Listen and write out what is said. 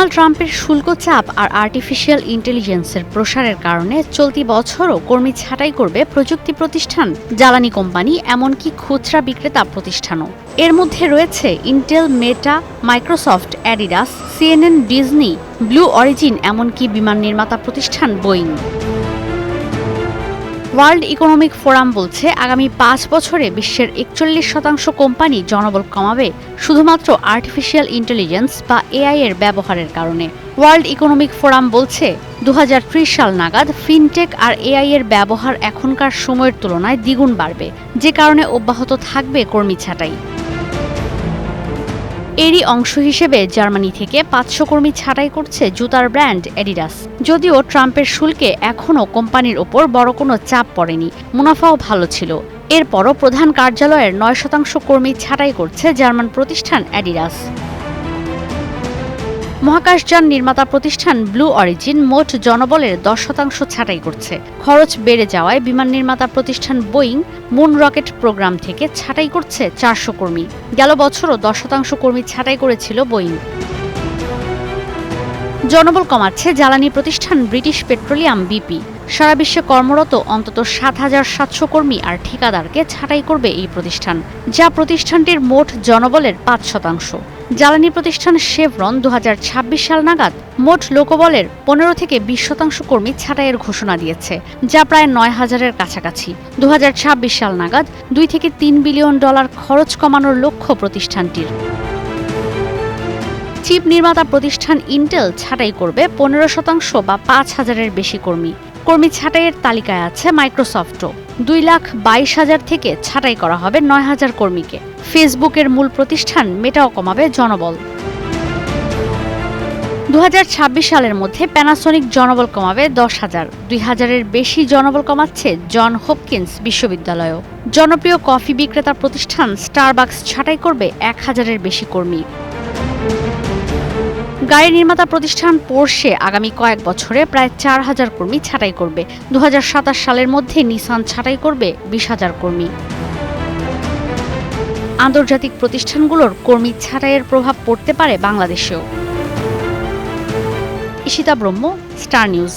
Donald ট্রাম্পের শুল্ক চাপ আর আর্টিফিশিয়াল ইন্টেলিজেন্সের প্রসারের কারণে চলতি বছরও কর্মী ছাঁটাই করবে প্রযুক্তি প্রতিষ্ঠান জ্বালানি কোম্পানি, এমনকি খুচরা বিক্রেতা প্রতিষ্ঠানও। এর মধ্যে রয়েছে Intel Meta Microsoft Adidas CNN Disney Blue Origin এমনকি বিমান নির্মাতা প্রতিষ্ঠান বোয়িং ওয়ার্ল্ড ইকোনমিক ফোরাম বলছে, আগামী পাঁচ বছরে বিশ্বের একচল্লিশ শতাংশ কোম্পানি জনবল কমাবে শুধুমাত্র আর্টিফিশিয়াল ইন্টেলিজেন্স বা এআই এর ব্যবহারের কারণে। ওয়ার্ল্ড ইকোনমিক ফোরাম বলছে দু হাজার ত্রিশ সাল নাগাদ ফিনটেক আর এআই এর ব্যবহার এখনকার সময়ের তুলনায় দ্বিগুণ বাড়বে। যে কারণে অব্যাহত থাকবে কর্মী ছাঁটাই। এরই অংশ হিসেবে জার্মানি থেকে পাঁচশো কর্মী ছাঁটাই করছে জুতার ব্র্যান্ড অ্যাডিডাস যদিও ট্রাম্পের শুল্কে এখনও কোম্পানির ওপর বড় কোনো চাপ পড়েনি, মুনাফাও ভালো ছিল। এরপরও প্রধান কার্যালয়ের নয় শতাংশ কর্মী ছাঁটাই করছে জার্মান প্রতিষ্ঠান অ্যাডিডাস মহাকাশযান নির্মাতা প্রতিষ্ঠান ব্লু অরিজিন মোট জনবলের দশ শতাংশ ছাঁটাই করছে। খরচ বেড়ে যাওয়ায় বিমান নির্মাতা প্রতিষ্ঠান বোয়িং মুন রকেট প্রোগ্রাম থেকে ছাঁটাই করছে চারশো কর্মী। গেল বছরও দশ শতাংশ কর্মী ছাঁটাই করেছিল বোয়িং। জনবল কমাচ্ছে জ্বালানি প্রতিষ্ঠান ব্রিটিশ পেট্রোলিয়াম বিপি। সারা বিশ্বে কর্মরত অন্তত সাত হাজার সাতশো কর্মী আর ঠিকাদারকে ছাঁটাই করবে এই প্রতিষ্ঠান, যা প্রতিষ্ঠানটির মোট জনবলের পাঁচ শতাংশ। জ্বালানি প্রতিষ্ঠান শেভরন দু সাল নাগাদ মোট লোকবলের পনেরো থেকে বিশ শতাংশ কর্মী ছাঁটাইয়ের ঘোষণা দিয়েছে, যা প্রায় নয় হাজারের কাছাকাছি। দু হাজার ছাব্বিশ সাল নাগাদ দুই থেকে তিন বিলিয়ন ডলার খরচ কমানোর লক্ষ্য প্রতিষ্ঠানটির। চিপ নির্মাতা প্রতিষ্ঠান ইন্টেল ছাঁটাই করবে পনেরো শতাংশ বা পাঁচ হাজারের বেশি কর্মী। কর্মী ছাঁটাইয়ের তালিকায় আছে মাইক্রোসফটও দুই লাখ বাইশ হাজার থেকে ছাঁটাই করা হবে নয় হাজার কর্মীকে। ফেসবুকের মূল প্রতিষ্ঠান মেটাও কমাবে জনবল। দু হাজার ছাব্বিশ সালের মধ্যে প্যানাসনিক জনবল কমাবে দশ হাজার। দুই হাজারের বেশি জনবল কমাচ্ছে জন হোপকিন্স বিশ্ববিদ্যালয়ও। জনপ্রিয় কফি বিক্রেতা প্রতিষ্ঠান স্টারবাকস ছাঁটাই করবে এক হাজারের বেশি কর্মী। গাড়ি নির্মাতা প্রতিষ্ঠান পোর্শে আগামী কয়েক বছরে প্রায় চার হাজার কর্মী ছাঁটাই করবে। দু হাজার সাতাশ সালের মধ্যে নিসান ছাঁটাই করবে বিশ হাজার কর্মী। আন্তর্জাতিক প্রতিষ্ঠানগুলোর কর্মী ছাঁটাইয়ের প্রভাব পড়তে পারে বাংলাদেশেও। ইশিতা ব্রহ্ম, স্টার নিউজ।